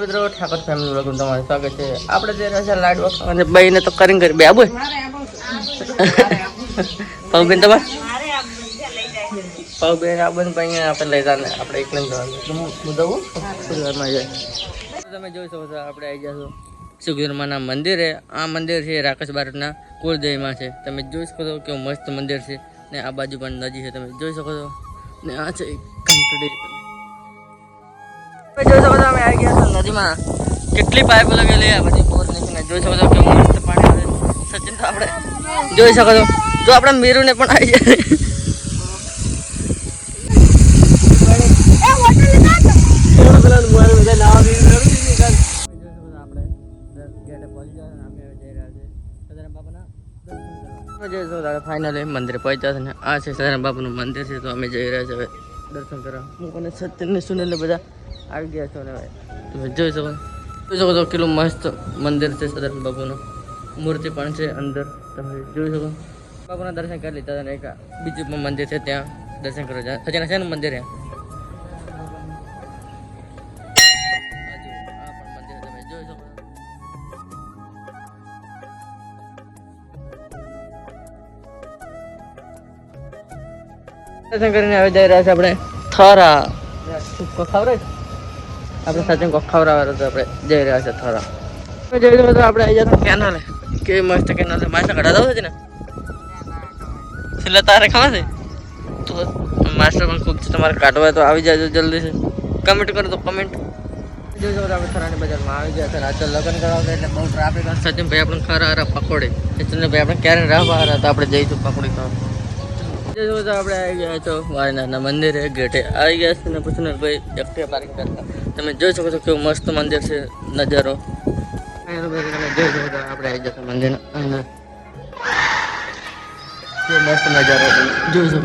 મિત્રો ઠાકોર ફેમિલી વ્લોગમાં તમારું સ્વાગત છે. આપણે જે રહ્યા છે લાડવા અને બાઈને તો કરીને કરી બે આબુ પગબેન તમારે? પગબેન આબુ ને પછી આપણે લઈ જાને. આપણે એકલે જવાનું. હું દઉં પરિવારમાં જાય. તમે જોઈ શકો છો આપણે આવી જશો સુખવીરમાના મંદિરે. આ મંદિર છે રાકેશ બારના કુળદેવીમાં છે. તમે જોઈ શકો છો કેવું મસ્ત મંદિર છે. ને આ બાજુ પણ નદી છે. તમે જોઈ શકો છો. ને આ છે છો અમે આવી ગયા હતા નદીમાં. કેટલી પાઇપ લગેલી આ બધી બોર નીકળીને જોઈ શકો છો કે મસ્ત પાણી આવે સચિન તો આપણે જોઈ શકો છો. જો આપણે મીરુને પણ આવી જાય ફાઇનલી મંદિરે પહોંચ્યા છે ને. આ છે સદારામ બાપુનું મંદિર છે, તો અમે જઈ રહ્યા છીએ દર્શન કરવા. હું અને સત્યને સુનિલ બધા આવી ગયા છો ને હવે તમે જોઈ શકો જોઈ શકો છો કેટલું મસ્ત મંદિર છે સદારામ બાપુનું. મૂર્તિ પણ છે અંદર. તમે જોઈ શકો. બાપુના દર્શન કરી લીધા અને એક બીજું પણ મંદિર છે ત્યાં. દર્શન કરવા જાય. સચિન છે ને મંદિર દર્શન કરીને હવે જઈ રહ્યા છે આપણે. થરા. ખબર આપણે સચિન ખવડાવવાનો તો આપણે જઈ રહ્યા છે થોડા. જઈ રહ્યો તો આપણે આવી જતા કેનાલ કેવી મસ્ત કેનાલ માછા કઢા દઉં છે ને? છેલ્લે તારે ખાવા છે? તો માસ્ટર પણ ખૂબ છે તમારે કાઢવા તો આવી જાય જલ્દી કમેન્ટ કરો તો કમેન્ટ જોઈ આપણે થરાની બજારમાં આવી ગયા છે રાત્રે લગ્ન કરાવતા એટલે બહુ ટ્રાફિક સચિન ભાઈ આપણે ખરા હારા પકોડે. સચિન ભાઈ આપણે ક્યારે રહેવા હારા તો આપણે જઈશું પકોડી ખાવા. તો આપણે આવી ગયા છો વારનાથના મંદિરે ગેટે. આવી ગયા છે ને પછી ભાઈ એકટીવા પાર્કિંગ કરતા. તમે જોઈ શકો છો કેવું મસ્ત મંદિર છે નજારો. તમે જોઈ શકો તો આપણે આવી જશે મંદિર. અંદર કેવો મસ્ત નજારો જોઈ શકો.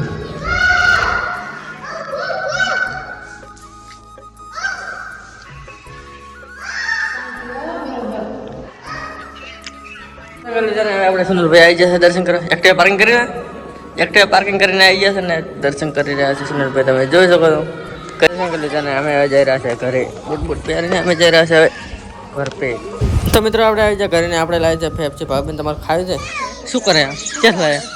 આપણે સુનિલભાઈ આવી જશે દર્શન કરવા. એકટીવા પાર્કિંગ કરીને એકટીવા પાર્કિંગ કરીને આવી જશે ને દર્શન કરી રહ્યા છે સુનિલભાઈ તમે જોઈ શકો છો. દર્શન કરી લીધા ને અમે હવે જઈ રહ્યા છે ઘરે. બુટ બુટ પહેરીને અમે જઈ રહ્યા છે હવે ઘર પે. તો મિત્રો આપણે આવી જાય ઘરે આપણે લાવી છે ફેફ છે ભાભી તમારે ખાવી છે? શું કરે? ક્યાં લાયા?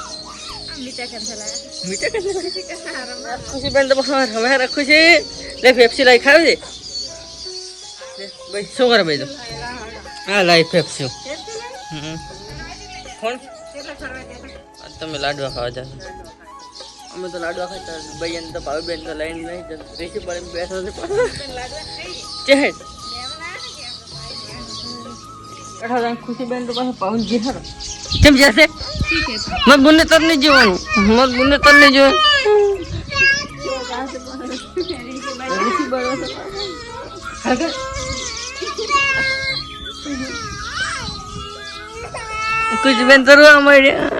હવે રાખું છે ફેફસી લાવી ખાવી છે શું કરે ભાઈ તો હા લાવી ફેફસી તમે લાડવા ખાવા જશો. અમે તો લાડવા ખાતા ભાઈ એને તો ભાવી બેન તો લઈને નહીં રેસી પર બેઠો છે ચેટ બેઠા હતા ખુશી બેન તો પાસે પાઉન જી હારો કેમ જશે મત બુને તર નહીં જોવાનું. મત બુને તર નહીં જોવાનું. કુછ બેન તો રોવા મળ્યા